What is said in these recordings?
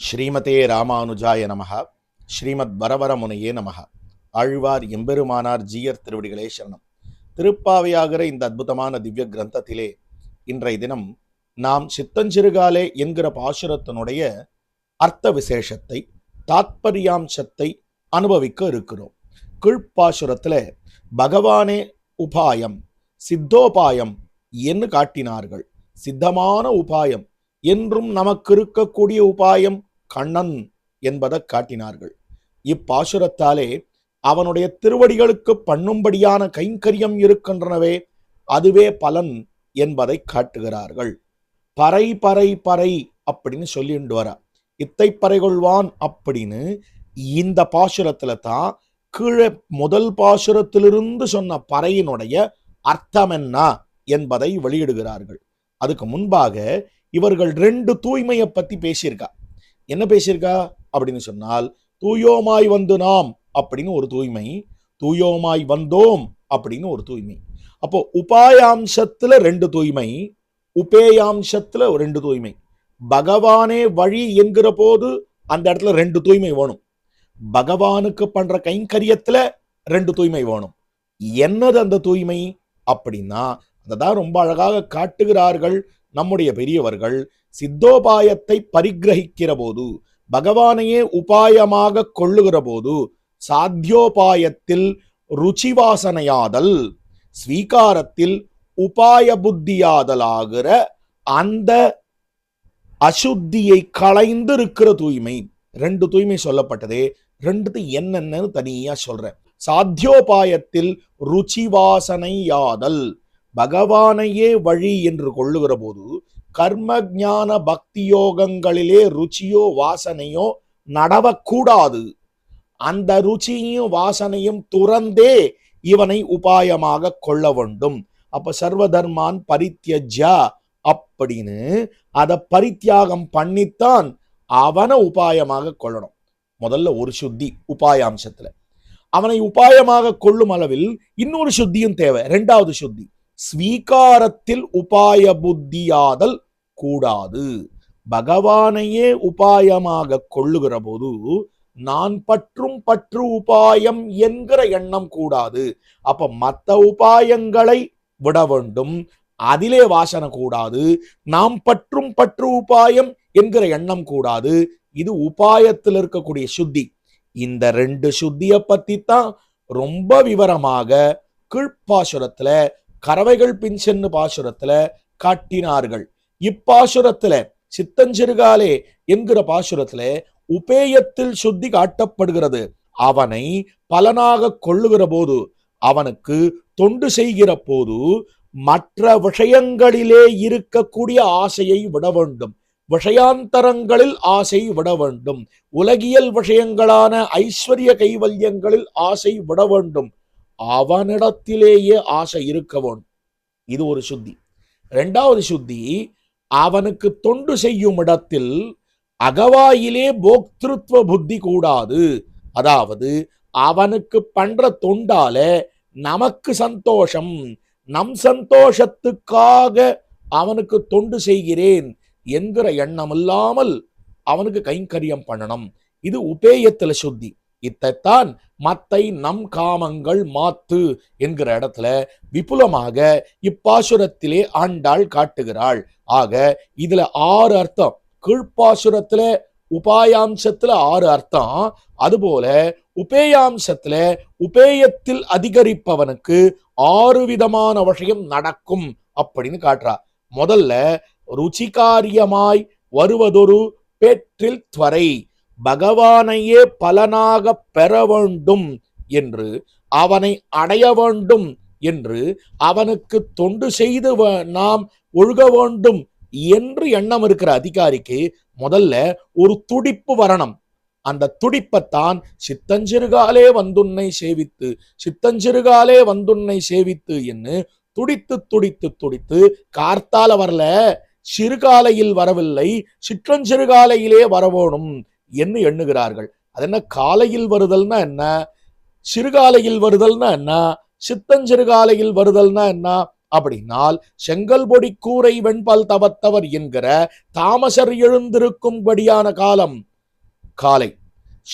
ஸ்ரீமதே ராமானுஜாய நமஹ. ஸ்ரீமத் பரவரமுனையே நமஹ. ஆழ்வார் எம்பெருமானார் ஜீயர் திருவடிகளே சரணம். திருப்பாவையாகிற இந்த அற்புதமான திவ்ய கிரந்தத்திலே இன்றைய தினம் நாம் சித்தஞ்சிறுகாலே என்கிற பாசுரத்தினுடைய அர்த்த விசேஷத்தை தாத்பரியாம்சத்தை அனுபவிக்க இருக்கிறோம். கீழ்ப்பாசுரத்தில் பகவானே உபாயம் சித்தோபாயம் என்று காட்டினார்கள். சித்தமான உபாயம் என்றும் நமக்கு இருக்கக்கூடிய உபாயம் கண்ணன் என்பதை காட்டினார்கள். இப்பாசுரத்தாலே அவனுடைய திருவடிகளுக்கு பண்ணும்படியான கைங்கரியம் இருக்கின்றனவே அதுவே பலன் என்பதை காட்டுகிறார்கள். பறை பறை பறை அப்படின்னு சொல்லிட்டு வர இத்தை பறை கொள்வான் அப்படின்னு இந்த பாசுரத்துல தான் கீழே முதல் பாசுரத்திலிருந்து சொன்ன பறையினுடைய அர்த்தம் என்ன என்பதை வெளியிடுகிறார்கள். அதுக்கு முன்பாக இவர்கள் ரெண்டு தூய்மையை பத்தி பேசியிருக்கா. என்ன பேசியிருக்கா? அப்படின்னு சொன்னால் தூயோமாய் வந்து நாம் அப்படின்னு ஒரு தூய்மை தூயோமாய் வந்தோம் அப்படின்னு ஒரு தூய்மை. அப்போ உபாயாம்சத்துல ரெண்டு தூய்மை உபேயாம்சத்துல ரெண்டு தூய்மை. பகவானே வழி என்கிற போது அந்த இடத்துல ரெண்டு தூய்மை வேணும். பகவானுக்கு பண்ற கைங்கரியத்துல ரெண்டு தூய்மை வேணும். என்னது அந்த தூய்மை? அப்படின்னா அதை தான் ரொம்ப அழகாக காட்டுகிறார்கள் நம்முடைய பெரியவர்கள். சித்தோபாயத்தை பரிகிரகிக்கிற போது பகவானையே உபாயமாக கொள்ளுகிற போது சாத்தியோபாயத்தில் ருச்சிவாசனையாதல் ஸ்வீகாரத்தில் உபாய புத்தியாதலாகிற அந்த அசுத்தியை களைந்து இருக்கிற தூய்மை. ரெண்டு தூய்மை சொல்லப்பட்டதே. ரெண்டு என்னென்னு தனியா சொல்றேன். சாத்தியோபாயத்தில் ருச்சிவாசனையாதல் பகவானையே வழி என்று கொள்ளுகிற போது கர்ம ஞான பக்தி யோகங்களிலே ருச்சியோ வாசனையோ நடவக்கூடாது. அந்த ருச்சியும் வாசனையும் துறந்தே இவனை உபாயமாக கொள்ள வேண்டும். அப்ப சர்வதர்மான் பரித்தியஜா அப்படின்னு அதை பரித்தியாகம் பண்ணித்தான் அவனை உபாயமாக கொள்ளணும். முதல்ல ஒரு சுத்தி உபாயாம்சத்துல. அவனை உபாயமாக கொள்ளும் அளவில் இன்னொரு சுத்தியும் தேவை. ரெண்டாவது சுத்தி ஸ்வீகாரத்தில் உபாய புத்தியாதல் கூடாது. பகவானையே உபாயமாக கொள்ளுகிற போது நான் பற்றும் பற்று உபாயம் என்கிற எண்ணம் கூடாது. அப்ப மற்ற உபாயங்களை விட வேண்டும். அதிலே வாசனை கூடாது. நாம் பற்றும் பற்று உபாயம் என்கிற எண்ணம் கூடாது. இது உபாயத்தில் இருக்கக்கூடிய சுத்தி. இந்த ரெண்டு சுத்தியை பத்தி தான் ரொம்ப விவரமாக கீழ்ப்பாசுரத்துல கறவைகள் பின்சென்னு பாசுரத்துல காட்டினார்கள். இப்பாசுரத்துல சித்தஞ்சிறுகாலே என்கிற பாசுரத்துல உபேயத்தில் சுத்தி காட்டப்படுகிறது. அவனை பலனாக கொள்ளுகிற போது அவனுக்கு தொண்டு செய்கிற போது மற்ற விஷயங்களிலே இருக்கக்கூடிய ஆசையை விட வேண்டும். விஷயாந்தரங்களில் ஆசை விட வேண்டும். உலகியல் விஷயங்களான ஐஸ்வர்ய கைவல்யங்களில் ஆசை விட வேண்டும். அவனிடத்திலேயே ஆசை இருக்க வேண்டும். இது ஒரு சுத்தி. ரெண்டாவது சுத்தி அவனுக்கு தொண்டு செய்யும் இடத்தில் அகவாயிலே போக்திருத்வ புத்தி கூடாது. அதாவது அவனுக்கு பண்ற தொண்டால நமக்கு சந்தோஷம் நம் சந்தோஷத்துக்காக அவனுக்கு தொண்டு செய்கிறேன் என்கிற எண்ணம் இல்லாமல் அவனுக்கு கைங்கரியம் பண்ணணும். இது உபேயத்தில் சுத்தி. இத்தைத்தான் மத்தை நம் காமங்கள் மாத்து என்கிற இடத்துல விபுலமாக இப்பாசுரத்திலே ஆண்டாள் காட்டுகிறாள். ஆக இதுல ஆறு அர்த்தம். கீழ்ப்பாசுரத்துல உபாயாம்சத்துல ஆறு அர்த்தம். அதுபோல உபேயாம்சத்துல உபேயத்தில் அதிகரிப்பவனுக்கு ஆறு விதமான விஷயம் நடக்கும் அப்படின்னு காட்டுறா. முதல்ல ருச்சிகாரியமாய் வருவதொரு பேற்றில் துவரை. பகவானையே பலனாக பெற வேண்டும் என்று அவனை அடைய வேண்டும் என்று அவனுக்கு தொண்டு செய்து நாம் ஒழுக வேண்டும் என்று எண்ணம் இருக்கிற அதிகாரிக்கு முதல்ல ஒரு துடிப்பு வரணும். அந்த துடிப்பத்தான் சித்தஞ்சிறுகாலே வந்துன்னை சேவித்து சித்தஞ்சிறுகாலே வந்துன்னை சேவித்து என்று துடித்து துடித்து துடித்து கார்த்தால வரல. சிறுகாலையில் வரவில்லை. சிற்றஞ்சிறுகாலையிலே வரவேணும். என்று எண்ணுகிறார்கள். அது என்ன காலையில் வருதல்னா என்ன? சிறுகாலையில் வருதல்னா என்ன? சித்தஞ்சிறுகாலையில் வருதல்னா என்ன? அப்படின்னால் செங்கல் பொடி கூரை வெண்பால் தவத்தவர் என்கிற தாமசர் எழுந்திருக்கும்படியான காலம். காலை.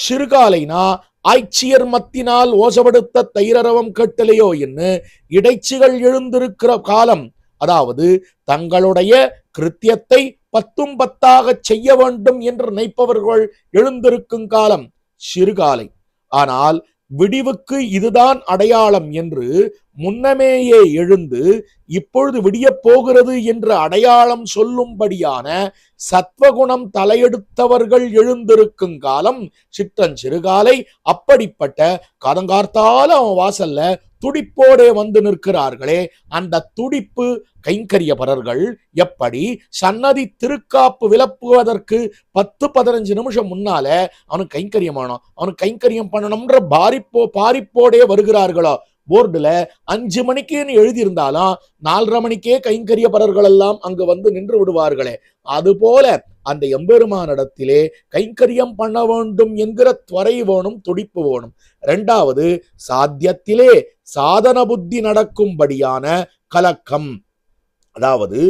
சிறுகாலைனா ஆய்ச்சியர் மத்தினால் ஓசப்படுத்த தைரரவம் கட்டலையோ என்று இடைச்சிகள் எழுந்திருக்கிற காலம். அதாவது தங்களுடைய கிருத்தியத்தை பத்தும் பத்தாக செய்ய வேண்டும் என்று நினைப்பவர்கள் எழுந்திருக்கும் காலம் சிறுகாலை. ஆனால் விடிவுக்கு இதுதான் அடையாளம் என்று முன்னமேயே எழுந்து இப்பொழுது விடியப் போகிறது என்று அடையாளம் சொல்லும்படியான சத்வகுணம் தலையெடுத்தவர்கள் எழுந்திருக்கும் காலம் சிற்றஞ்சிறுகாலை. அப்படிப்பட்ட கதங்கார்த்தாலும் அவன் வாசல்ல துடிப்போடே வந்து நிற்கிறார்களே அந்த துடிப்பு கைங்கரியபரர்கள் எப்படி சன்னதி திருக்காப்பு விலப்புவதற்கு பத்து பதினஞ்சு நிமிஷம் முன்னால அவனுக்கு கைங்கரியம் ஆனோம் அவனுக்கு கைங்கரியம் பண்ணணும்ன்ற பாரிப்போ பாரிப்போடே வருகிறார்களோ. போர்டுல அஞ்சு மணிக்குன்னு எழுதியிருந்தாலும் நாலரை மணிக்கே கைங்கரியபரர்கள் எல்லாம் அங்கு வந்து நின்று விடுவார்களே. அதுபோல அந்த எம்பெருமானிடத்திலே கைங்கரியம் பண்ண வேண்டும் என்கிற துறை வேணும் துடிப்பு வேணும். ரெண்டாவது சாத்தியத்திலே சாதன புத்தி நடக்கும்படியான கலக்கம். அதாவது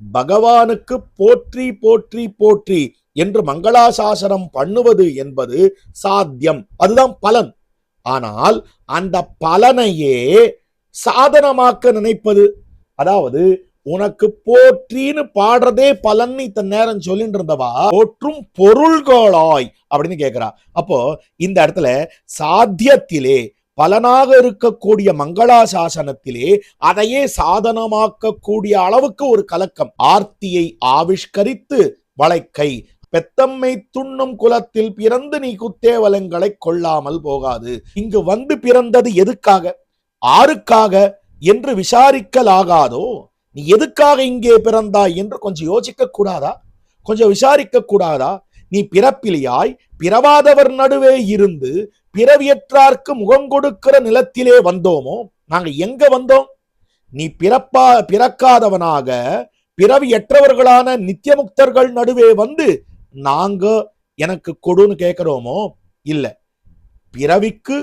பகவானுக்கு போற்றி போற்றி போற்றி என்று மங்களாசாசனம் பண்ணுவது என்பது சாத்தியம். அதுதான் பலன். ஆனால் அந்த பலனையே சாதனமாக்க நினைப்பது அதாவது உனக்கு போற்றின்னு பாடுறதே பலன் இத்தனை நேரம் சொல்லிட்டு இருந்தவா போற்றும் பொருள்களாய் அப்படின்னு கேக்குறா. அப்போ இந்த இடத்துல சாத்தியத்திலே பலனாக இருக்கக்கூடிய மங்களா சாசனத்திலே அதையே சாதனமாக்கக்கூடிய அளவுக்கு ஒரு கலக்கம். ஆர்த்தியை ஆவிஷ்கரித்து வளைக்கை. பெத்தம்மை துண்ணும் குலத்தில் பிறந்து நீ குத்தேவலங்களை கொள்ளாமல் போகாது. இங்கு வந்து பிறந்தது எதுக்காக? ஆருக்காக என்று விசாரிக்கலாகாதோ? நீ எதுக்காக இங்கே பிறந்தாய் என்று கொஞ்சம் யோசிக்க கூடாதா கொஞ்சம் விசாரிக்க கூடாதா நீ பிறப்பிலியாய் பிறவாதவர் நடுவே இருந்து பிறவியற்றார்க்கு முகம் கொடுக்கிற நிலத்திலே வந்தோமோ? நாங்க எங்க வந்தோம்? நீ பிறப்பா பிறக்காதவனாக பிறவியற்றவர்களான நித்தியமுக்தர்கள் நடுவே வந்து நாங்க எனக்கு கொடுன்னு கேட்கிறோமோ? இல்ல. பிறவிக்கு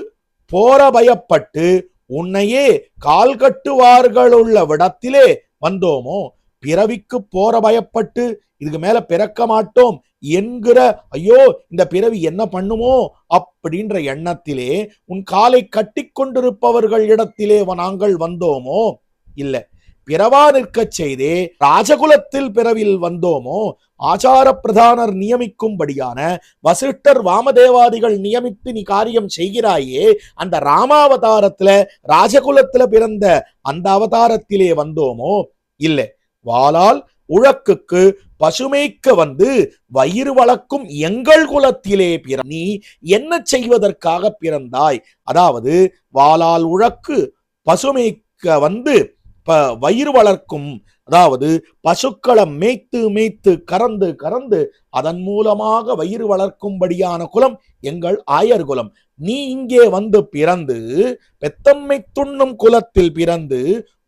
போற பயப்பட்டு உன்னையே கால் கட்டுவார்கள் உள்ள விடத்திலே வந்தோமோ? பிறவிக்கு போற பயப்பட்டு இதுக்கு மேல பிறக்க மாட்டோம் என்கிற ஐயோ இந்த பிறவி என்ன பண்ணுமோ? அப்படின்ற எண்ணத்திலே உன் காலை கட்டி கொண்டிருப்பவர்கள் இடத்திலே நாங்கள் வந்தோமோ? இல்ல. பிறவா நிற்கச் செய்தே ராஜகுலத்தில் பிறவில் வந்தோமோ? ஆச்சார பிரதானர் நியமிக்கும்படியான வசிஷ்டர் வாமதேவாதிகள் நியமித்து நீ காரியம் செய்கிறாயே அந்த ராமாவதாரத்துல ராஜகுலத்துல பிறந்த அந்த அவதாரத்திலே வந்தோமோ? இல்லை. வாளால் உழக்குக்கு பசுமைக்க வந்து வயிறு வளர்க்கும் எங்கள் குலத்திலே பிற நீ என்ன செய்வதற்காக பிறந்தாய்? அதாவது வாளால் உழக்கு பசுமைக்க வந்து ப வயிறு வளர்க்கும் அதாவது பசுக்களை மேய்த்து மேய்த்து கறந்து கறந்து அதன் மூலமாக வயிறு வளர்க்கும்படியான குலம் எங்கள் ஆயர் குலம். நீ இங்கே வந்து பிறந்து பெத்தம்மை துண்ணும் குலத்தில் பிறந்து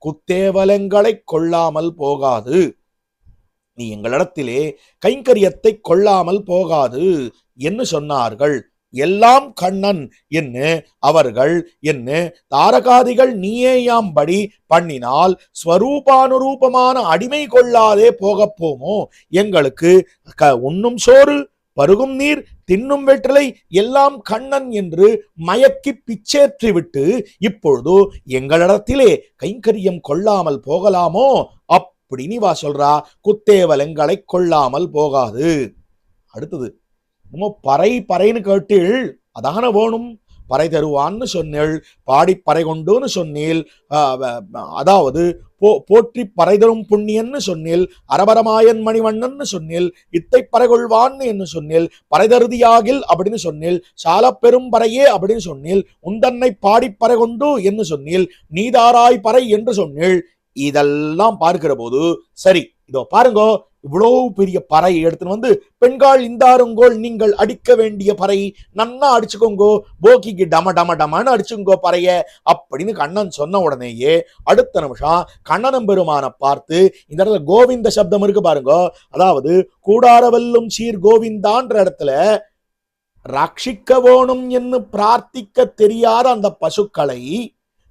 குத்தேவலங்களை கொள்ளாமல் போகாது. நீ எங்களிடத்திலே கைங்கரியத்தை கொள்ளாமல் போகாது என்று சொன்னார்கள். எல்லாம் கண்ணன் என்று அவர்கள் என்ன தாரகாதிகள் நீயேயாம்படி பண்ணினால் ஸ்வரூபானுரூபமான அடிமை கொள்ளாதே போகப்போமோ எங்களுக்கு க உண்ணும் சோறு பருகும் நீர் தின்னும் வெற்றிலை எல்லாம் கண்ணன் என்று மயக்கி பிச்சேற்றிவிட்டு இப்பொழுது எங்களிடத்திலே கைங்கரியம் கொள்ளாமல் போகலாமோ? அப்படின்னு வா சொல்றா குத்தேவலங்களை கொள்ளாமல் போகாது. அடுத்தது நம்ம பறை பறைன்னு கேட்டீள் அதான வேணும்? பறை தருவான்னு சொன்னேள் பாடி பறை கொண்டுன்னு சொன்னீள் அதாவது போ போற்றி பறை தரும் புண்ணியன்னு சொன்னில் அரபரமாயன் மணிவண்ணன்னு சொன்னில் இத்தை பறைகொள்வான்னு என்று சொன்னில் பறைதருதியாகில் அப்படின்னு சொன்னில் சால பெரும் பறையே அப்படின்னு சொன்னில் உந்தன்னை பாடி பறை கொண்டு என்று சொன்னில் நீதாராய் பறை என்று சொன்னீள் இதெல்லாம் பார்க்கிற போது சரி இதோ பாருங்கோ இவ்வளவு பெரிய பறை எடுத்துன்னு வந்து பெண்கள் இந்தாருங்கோல் நீங்கள் அடிக்க வேண்டிய பறை நன்னா அடிச்சுக்கோங்கோ போக்கிக்கு டம டம டமன்னு அடிச்சுங்கோ பறைய அப்படின்னு கண்ணன் சொன்ன உடனேயே அடுத்த நிமிஷம் கண்ணனம் பெருமான பார்த்து இந்த இடத்துல கோவிந்த சப்தம் இருக்கு பாருங்க அதாவது கூடாரவல்லும் சீர் கோவிந்தான்ற இடத்துல ரட்சிக்க வேணும் என்று பிரார்த்திக்க தெரியாத அந்த பசுக்களை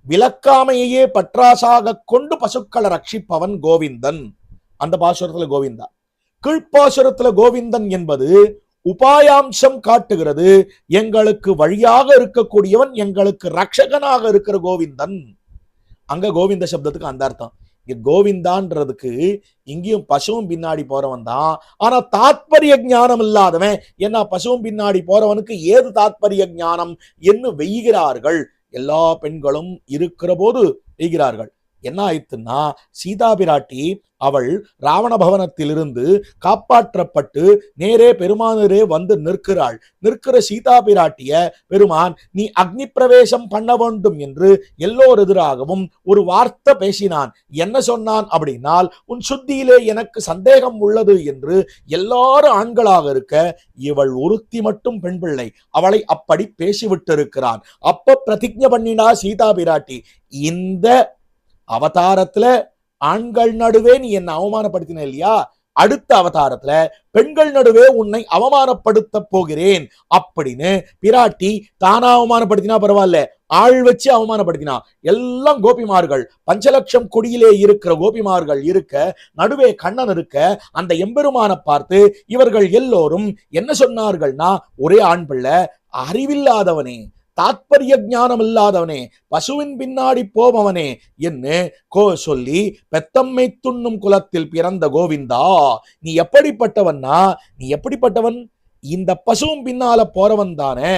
விளக்காமையே பற்றாசாக கொண்டு பசுக்களை ரட்சிப்பவன் கோவிந்தன். அந்த பாசுரத்துல கோவிந்தா. கீழ்ப்பாசுரத்துல கோவிந்தன் என்பது உபாயாம்சம் காட்டுகிறது. எங்களுக்கு வழியாக இருக்கக்கூடியவன் எங்களுக்கு ரட்சகனாக இருக்கிற கோவிந்தன். அங்க கோவிந்த சப்தத்துக்கு அந்த அர்த்தம். இங்க கோவிந்தான்றதுக்கு இங்கேயும் பசுவும் பின்னாடி போறவன் தான். ஆனா தாத்பரிய ஞானம் இல்லாதவன் என்ன பசுவும் பின்னாடி போறவனுக்கு ஏது தாத்பரிய ஞானம்? என்று வெய்கிறார்கள். எல்லா பெண்களும் இருக்கிற போது வெய்கிறார்கள். என்ன ஆயிடுத்துன்னா சீதா பிராட்டி அவள் ராவண பவனத்திலிருந்து காப்பாற்றப்பட்டு நேரே பெருமானரே வந்து நிற்கிறாள். நிற்கிற சீதா பிராட்டிய பெருமான் நீ அக்னி பிரவேசம் பண்ண வேண்டும் என்று எல்லோர் எதிராகவும் ஒரு வார்த்தை பேசினான். என்ன சொன்னான் அப்படின்னால் உன் சுத்தியிலே எனக்கு சந்தேகம் உள்ளது என்று எல்லாரும் ஆண்களாக இருக்க இவள் ஒருத்தி மட்டும் பெண் பிள்ளை. அவளை அப்படி பேசிவிட்டிருக்கிறான். அப்ப பிரதிஜை பண்ணினா சீதா பிராட்டி இந்த அவதாரத்துல ஆண்கள் நடுவே நீ என்னை அவமானப்படுத்தின இல்லையா? அடுத்த அவதாரத்துல பெண்கள் நடுவே உன்னை அவமானப்படுத்த போகிறேன் அப்படின்னு பிராட்டி தானா அவமானப்படுத்தினா பரவாயில்ல ஆள் வச்சு அவமானப்படுத்தினா. எல்லாம் கோபிமார்கள் பஞ்சலட்சம் கொடியிலே இருக்கிற கோபிமார்கள் இருக்க நடுவே கண்ணன் இருக்க அந்த எம்பெருமானை பார்த்து இவர்கள் எல்லோரும் என்ன சொன்னார்கள்னா ஒரே ஆண் பிள்ளை அறிவில்லாதவனே தாத்பரிய ஞானம் இல்லாதவனே பசுவின் பின்னாடி போபவனே என்று கோ சொல்லி பெத்தம்மை துண்ணும் குலத்தில் பிறந்த கோவிந்தா நீ எப்படிப்பட்டவன்னா நீ எப்படிப்பட்டவன்? இந்த பசுவும் பின்னால போறவன் தானே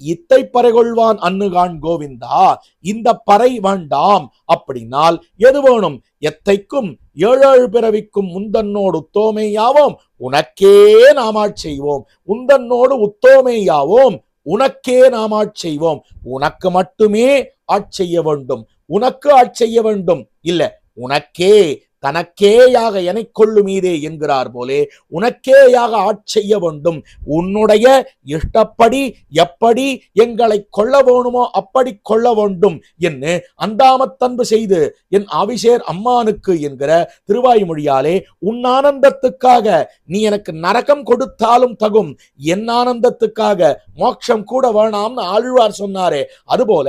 இத்தை பறை கொள்வான் அன்னுகான் கோவிந்தா இந்த பறை வேண்டாம் அப்படின்னால் எது வேணும்? எத்தைக்கும் ஏழேழு பிறவிக்கும் உந்தன்னோடு உத்தோமையாவோம் உனக்கே நாமாட் செய்வோம். உந்தன்னோடு உத்தோமையாவோம் உனக்கே நாம் ஆட்செய்வோம் உனக்கு மட்டுமே ஆட்செய்ய வேண்டும். உனக்கு ஆட்செய்ய வேண்டும். இல்ல உனக்கே தனக்கேயாக எனைக் கொள்ளுமீதே என்கிறார் போலே உனக்கேயாக ஆட்செய்ய வேண்டும். உன்னுடைய இஷ்டப்படி எப்படி எங்களை கொள்ள வேணுமோ அப்படி கொள்ள வேண்டும் என்று அந்தாமத்தன்பு செய்து என் அபிஷேர் அம்மானுக்கு என்கிற திருவாய்மொழியாலே உன் ஆனந்தத்துக்காக நீ எனக்கு நரகம் கொடுத்தாலும் தகும் என் ஆனந்தத்துக்காக மோட்சம் கூட வேணாம்னு ஆழ்வார் சொன்னாரே. அதுபோல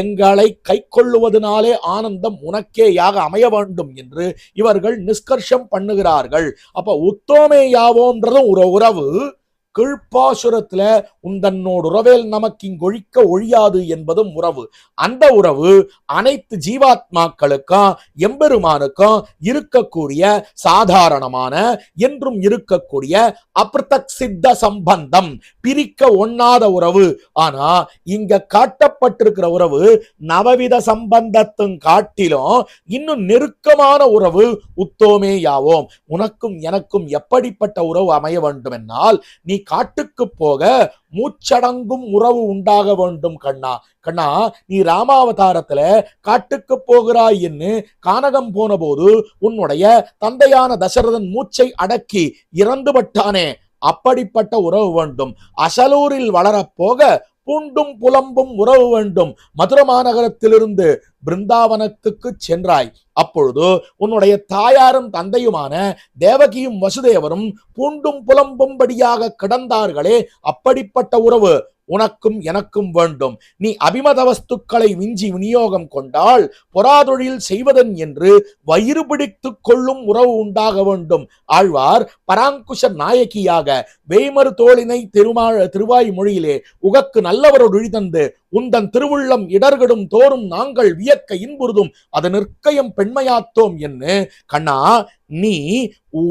எங்களை கை கொள்ளுவதனாலே ஆனந்தம் உனக்கேயாக அமைய வேண்டும் என்று இவர்கள் நிஷ்கர்ஷம் பண்ணுகிறார்கள். அப்ப உத்தோமே யாவோன்றதும் ஒரு உறவு. கீழ்ப்பாசுரத்துல உந்தன்னோடு உறவேல் நமக்கு இங்கொழிக்க ஒழியாது என்பதும் உறவு. அந்த உறவு அனைத்து ஜீவாத்மாக்களுக்கும் எம்பெருமானுக்கும் இருக்கக்கூடிய சாதாரணமான என்றும் இருக்கக்கூடிய அப்ரதக் சித்த சம்பந்தம். பிரிக்க ஒண்ணாத உறவு. ஆனா இங்க காட்டப்பட்டிருக்கிற உறவு நவவித சம்பந்தத்தும் காட்டிலும் இன்னும் நெருக்கமான உறவு உத்தோமே யாவோம் உனக்கும் எனக்கும் எப்படிப்பட்ட உறவு அமைய வேண்டும் என்றால் நீ காட்டுக்கு போக மூச்சடங்கும் உறவு உண்டாக வேண்டும் கண்ணா. கண்ணா நீ ராமாவதாரத்துல காட்டுக்கு போகிறாய் என்று கானகம் போன போது உன்னுடைய தந்தையான தசரதன் மூச்சை அடக்கி இறந்து விட்டானே அப்படிப்பட்ட உறவு வேண்டும். அசலூரில் வளரப் போக பூண்டும் புலம்பும் உறவு வேண்டும். மதுர மாநகரத்திலிருந்து பிருந்தாவனத்துக்கு சென்றாய். அப்பொழுது உன்னுடைய தாயாரும் தந்தையுமான தேவகியும் வசுதேவரும் பூண்டும் புலம்பும்படியாக கிடந்தார்களே அப்படிப்பட்ட உறவு உனக்கும் எனக்கும் வேண்டும். நீ அபிமத வஸ்துக்களை மிஞ்சி விநியோகம் கொண்டால் பொறாதொழில் செய்வதன் என்று வயிறு பிடித்துக் கொள்ளும் உறவு உண்டாக வேண்டும். ஆழ்வார் பராங்குஷ நாயகியாக வேய்மறு தோளினை திருமா திருவாய் மொழியிலே உகக்கு நல்லவரோடு தந்து உந்தன் திருவுள்ளம் இடர்கடும் தோறும் நாங்கள் வியக்க இன்புறுதும் அது நிற்கயம் பெண்மையாத்தோம் என்று. கண்ணா நீ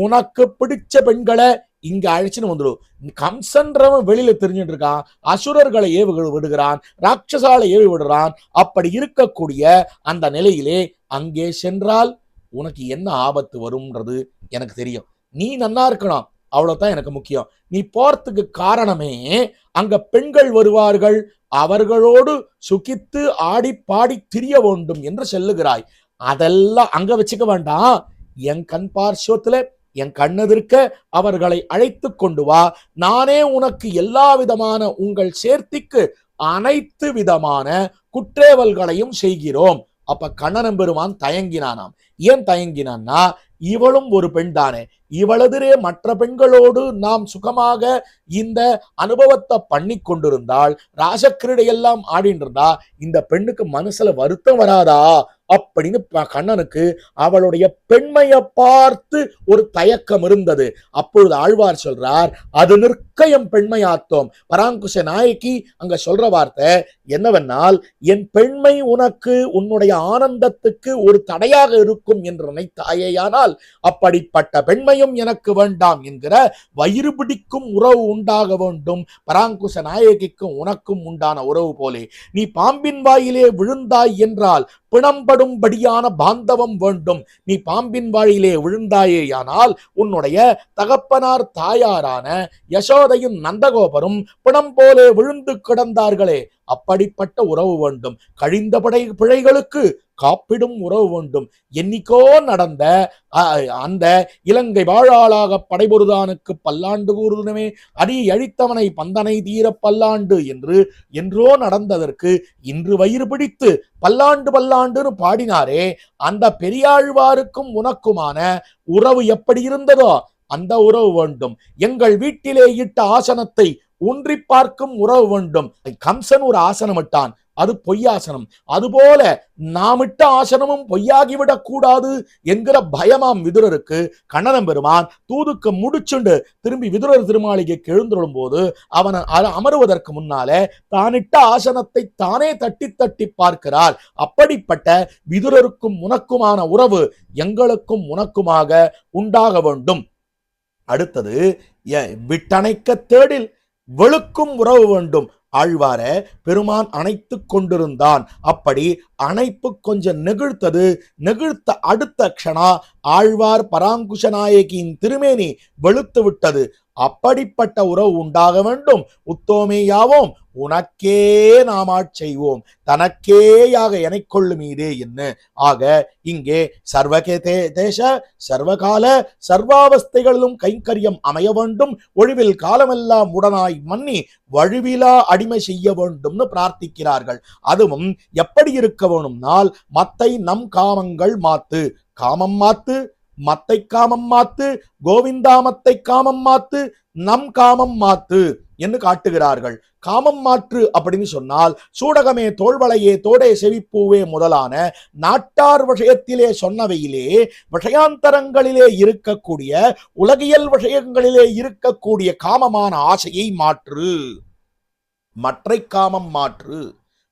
உனக்கு பிடிச்ச பெண்களை இங்க அழைச்சின்னு வந்துடும் கம்சன்றவன் வெளியில தெரிஞ்சுட்டு இருக்கான் அசுரர்களை ஏவி விடுகிறான். ராட்சசாலை ஏவி விடுறான். அப்படி இருக்கக்கூடிய அந்த நிலையிலே அங்கே சென்றால் உனக்கு என்ன ஆபத்து வரும்ன்றது எனக்கு தெரியும். நீ நன்னா இருக்கணும். அவ்வளவுதான் எனக்கு முக்கியம். நீ போறதுக்கு காரணமே அங்க பெண்கள் வருவார்கள். அவர்களோடு சுகித்து ஆடி பாடி திரிய வேண்டும் என்று செல்லுகிறாய். அதெல்லாம் அங்க வச்சுக்க வேண்டாம். என் கண் பார்শ্বத்துல என் கண்ணெதிர்க்க அவர்களை அழைத்து கொண்டு வா. நானே உனக்கு எல்லா விதமான உங்கள் சேர்த்திக்கு அனைத்து விதமான குற்றேவல்களையும் செய்கிறோம். அப்ப கண்ணனம் பெருமான் தயங்கினானாம். ஏன் தயங்கினான்னா இவளும் ஒரு பெண் தானே. இவளெதிரே மற்ற பெண்களோடு நாம் சுகமாக இந்த அனுபவத்தை பண்ணி கொண்டிருந்தால் ராசக்கிரீடையெல்லாம் ஆடிட்டு இருந்தா இந்த பெண்ணுக்கு மனசுல வருத்தம் வராதா? அப்படின்னு கண்ணனுக்கு அவளுடைய பெண்மையை பார்த்து ஒரு தயக்கம் இருந்தது. அப்பொழுது ஆழ்வார் சொல்றார் அது நிற்க எம் பெண்மையாத்தோம். பராங்குச நாயக்கி அங்க சொல்ற வார்த்தை என்னவென்னால் என் பெண்மை உனக்கு உன்னுடைய ஆனந்தத்துக்கு ஒரு தடையாக இருக்கும் என்று நினைத்தாயேயானால் அப்படிப்பட்ட பெண்மையும் எனக்கு வேண்டாம் என்கிற வயிறு பிடிக்கும் உறவு உண்டாக வேண்டும். பராங்குச நாயகிக்கும் உனக்கும் உண்டான உறவு போலே. நீ பாம்பின் வாயிலே விழுந்தாய் என்றால் பிணம்படும்படியான பாந்தவம் வேண்டும். நீ பாம்பின் வாயிலே விழுந்தாயேயானால் உன்னுடைய தகப்பனார் தாயாரான யசோ யசோதையும் நந்தகோபரும் பிணம் போலே விழுந்து கிடந்தார்களே. அப்படிப்பட்ட உறவு வேண்டும். கழிந்த படை பிழைகளுக்கு காப்பிடும் உறவு வேண்டும். என்னைக்கோ நடந்த அந்த இலங்கை வாழாளாக படைபொருதானுக்கு பல்லாண்டு கூறுதுனமே அடி அழித்தவனை பந்தனை தீர பல்லாண்டு என்று என்றோ நடந்ததற்கு இன்று வயிறு பிடித்து பல்லாண்டு பல்லாண்டுன்னு பாடினாரே அந்த பெரியாழ்வாருக்கும் உனக்குமான உறவு எப்படி இருந்ததோ அந்த உறவு வேண்டும். எங்கள் வீட்டிலே இட்ட ஆசனத்தை ஒன்றி பார்க்கும் உறவு வேண்டும். கம்சன் ஒரு ஆசனம் இட்டான். அது பொய்யாசனம் அதுபோல நாமிட்ட ஆசனமும் பொய்யாகிவிடக் கூடாது என்கிற பயமாம் விதுரருக்கு. கண்ணனம் பெருமான் தூதுக்கு முடிச்சுண்டு திரும்பி விதுரர் திருமாளிகைக்கு எழுந்துள்ளும் போது அவன் அ- அமருவதற்கு முன்னாலே தானிட்ட ஆசனத்தை தானே தட்டி தட்டி பார்க்கிறார். அப்படிப்பட்ட விதுரருக்கும் உனக்குமான உறவு எங்களுக்கும் உனக்குமாக உண்டாக வேண்டும். அடுத்தது விட்டணைக்க தேடில் வெளுக்கும் உறவு வேண்டும். ஆழ்வார பெருமான் அணைத்து கொண்டிருந்தான். அப்படி அணைப்பு கொஞ்சம் நெகிழ்த்தது. நெகிழ்த்த அடுத்த க்ஷணா ஆழ்வார் பராங்குஷ நாயகியின் திருமேனி வெளுத்து விட்டது. அப்படிப்பட்ட உறவு உண்டாக வேண்டும். உத்தோமேயாவோம் உனக்கே நாம் செய்வோம். தனக்கேயாக கொள்ளும் மீதே என்ன? ஆக இங்கே சர்வகே தே தேச சர்வகால சர்வாவஸ்தைகளிலும் கைங்கரியம் அமைய வேண்டும். ஒழிவில் காலமெல்லாம் உடனாய் மன்னி வழுவிலா அடிமை செய்ய வேண்டும்னு பிரார்த்திக்கிறார்கள். அதுவும் எப்படி இருக்க வேணும்னால் மத்தை நம் காமங்கள் மாத்து. காமம் மாத்து மத்தை காமம் மாத்து கோவிந்தாமத்தை காமம் மாத்து நம் காமம் மாத்து என்று காட்டுகிறார்கள். காமம் மாற்று அப்படின்னு சொன்னால் சூடகமே தோல்வளையே தோடே செவிப்பூவே முதலான நாட்டார் விஷயத்திலே சொன்னவையிலே விஷயாந்தரங்களிலே இருக்கக்கூடிய உலகியல் விஷயங்களிலே இருக்கக்கூடிய காமமான ஆசையை மாற்று. மற்றை காமம் மாற்று.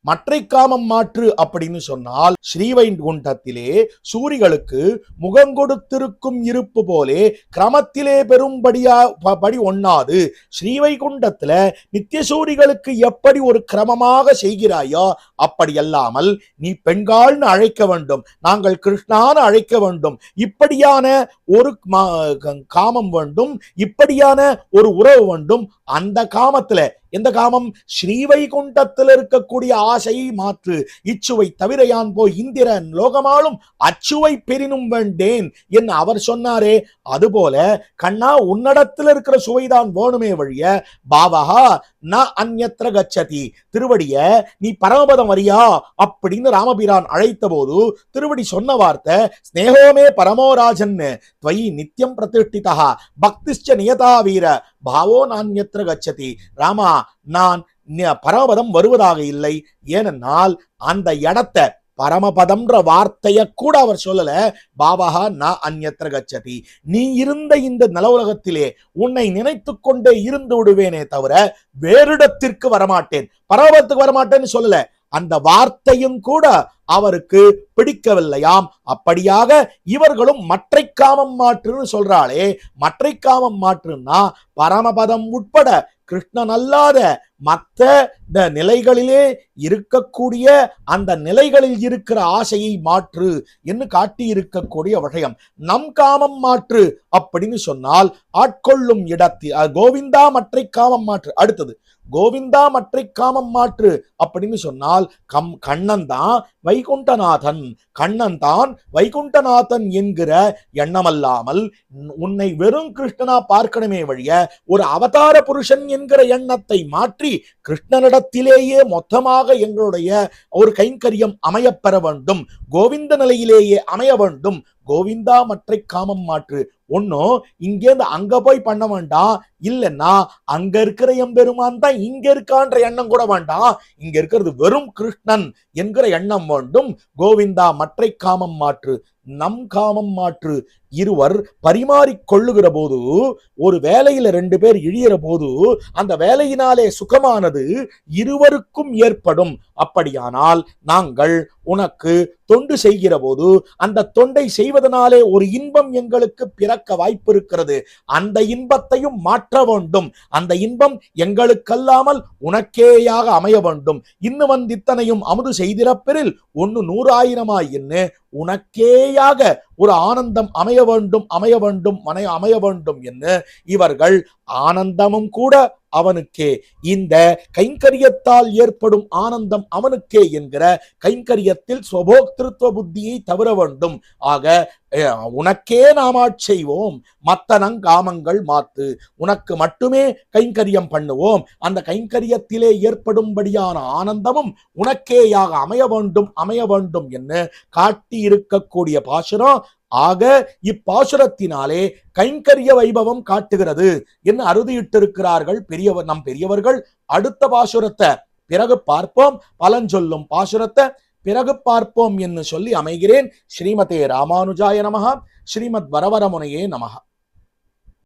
மற்றை காமம் மாற்று அப்படின்னு சொன்னால் ஸ்ரீவைகுண்டத்திலே சூரிகளுக்கு முகங்கொடுத்திருக்கும் இருப்பு போலே கிரமத்திலே பெரும்படியா ப- படி ஒண்ணாது. ஸ்ரீவைகுண்டத்துல நித்திய சூரிகளுக்கு எப்படி ஒரு கிரமமாக செய்கிறாயோ அப்படி அல்லாமல் நீ பெண்கால்னு அழைக்க வேண்டும் நாங்கள் கிருஷ்ணான்னு அழைக்க வேண்டும் இப்படியான ஒரு மா- க- காமம் வேண்டும் இப்படியான ஒரு உறவு வேண்டும் அந்த காமத்துல எந்த காமம்? ஸ்ரீவைகுண்டத்தில் இருக்கக்கூடிய ஆசையை மாற்று. இச்சுவை தவிர யான் போய் இந்திரன் லோகமாலும் அச்சுவை பெரினும் வேண்டேன் என்று அவர் சொன்னாரே. அதுபோல கண்ணா உன்னடத்தில் இருக்கிற சுவைதான் வேணுமே வழிய பாவகா ந அந்யத்ர கச்சதி. திருவடிய நீ பரமபதம் வரியா அப்படின்னு ராமபிரான் அழைத்த போது திருவடி சொன்ன வார்த்தை ஸ்நேகோமே பரமோராஜன் துவயி நித்தியம் பிரதிஷ்டிதா பக்திஷ்ட நியதா வீர பாவோ நான்யத்ர கச்சதி? ராமா நான் பரமபதம் வருவதாக இல்லை. ஏனென்றால் அந்த இடத்தை பரமபதம்ன்ற வார்த்தைய கூட அவர் சொல்லல. பாபாஹா நான் அந்யத்ர கச்சதி. நீ இருந்த இந்த நல உலகத்திலே உன்னை நினைத்து கொண்டே இருந்து விடுவேனே தவிர வேறிடத்திற்கு வரமாட்டேன். பரமபதத்துக்கு வரமாட்டேன்னு சொல்லல. அந்த வார்த்தையும் கூட அவருக்கு பிடிக்கவில்லையாம். அப்படியாக இவர்களும் மற்றை காமம் மாற்றுன்னு சொல்றாளே. மற்றை காமம் மாற்றுன்னா பரமபதம் உட்பட கிருஷ்ணன் அல்லாத மற்ற இந்த நிலைகளிலே இருக்கக்கூடிய அந்த நிலைகளில் இருக்கிற ஆசையை மாற்று என்று காட்டி இருக்கக்கூடிய விஷயம் நம் காமம் மாற்று அப்படின்னு சொன்னால் ஆட்கொள்ளும் இடத்தில் கோவிந்தா மற்றை காமம் மாற்று. அடுத்தது கோவிந்தா மற்றை காமம் மாற்று அப்படின்னு சொன்னால் கம் கண்ணன் தான் வைகுண்டநாதன். கண்ணன் தான் வைகுண்டநாதன் என்கிற எண்ணமல்லாமல் உன்னை வெறும் கிருஷ்ணனா பார்க்கணுமே வழிய ஒரு அவதார புருஷன் என்கிற எண்ணத்தை மாற்றி கிருஷ்ணனிடத்திலேயே மொத்தமாக எங்களுடைய ஒரு கைங்கரியம் அமையப்பெற வேண்டும். கோவிந்த நிலையிலேயே அமைய வேண்டும். கோவிந்தா மற்றை காமம் மாற்று. ஒன்னும் இங்கேருந்து அங்க போய் பண்ண வேண்டாம் இல்லைன்னா அங்க இருக்கிற எம்பெருமான் தான் இங்க இருக்கான்ற எண்ணம் கூட வேண்டாம். இங்க இருக்கிறது வெறும் கிருஷ்ணன் என்கிற எண்ணம் வேண்டும். கோவிந்தா மற்றை காமம் மாற்று. நம் காமம் மாற்று. இருவர் பரிமாறிக் கொள்ளுகிற போது ஒரு வேலையில ரெண்டு பேர் இழியிற போது அந்த வேலையினாலே சுகமானது இருவருக்கும் ஏற்படும். அப்படியானால் நாங்கள் உனக்கு தொண்டு செய்கிற போது அந்த தொண்டை செய்வதனாலே ஒரு இன்பம் எங்களுக்கு பிறக்க வாய்ப்பு இருக்கிறது அந்த இன்பத்தையும் மாற்ற வேண்டும். அந்த இன்பம் எங்களுக்கல்லாமல் உனக்கேயாக அமைய வேண்டும். இன்னும் வந்தித்தனையும் அமுது செய்திரப்பெறில் ஒன்னு நூறாயிரமாய் என்று உனக்கேயாக ஒரு ஆனந்தம் அமைய வேண்டும் அமைய வேண்டும் மனை அமைய வேண்டும் என்று இவர்கள் ஆனந்தமும் கூட அவனுக்கே. இந்த கைங்கரியத்தால் ஏற்படும் ஆனந்தம் அவனுக்கே என்கிற கைங்கரியத்தில் சுபோக்திருத்துவ புத்தியை தவிர வேண்டும். ஆக உனக்கே நாமாட் செய்வோம். மத்தனங் காமங்கள் மாத்து. உனக்கு மட்டுமே கைங்கரியம் பண்ணுவோம். அந்த கைங்கரியத்திலே ஏற்படும்படியான ஆனந்தமும் உனக்கேயாக அமைய வேண்டும் அமைய வேண்டும் என்று காட்டி இருக்கக்கூடிய பாசுரம் ஆக இப்பாசுரத்தினாலே கைங்கரிய வைபவம் காட்டுகிறது என்று அறுதியிட்டிருக்கிறார்கள் பெரியவர் நம் பெரியவர்கள். அடுத்த பாசுரத்தை பிறகு பார்ப்போம். பலன் சொல்லும் பாசுரத்தை பிறகு பார்ப்போம் என்று சொல்லி அமைகிறேன். ஸ்ரீமதே ராமானுஜாய நமகா ஸ்ரீமத் வரவரமுனையே நமகா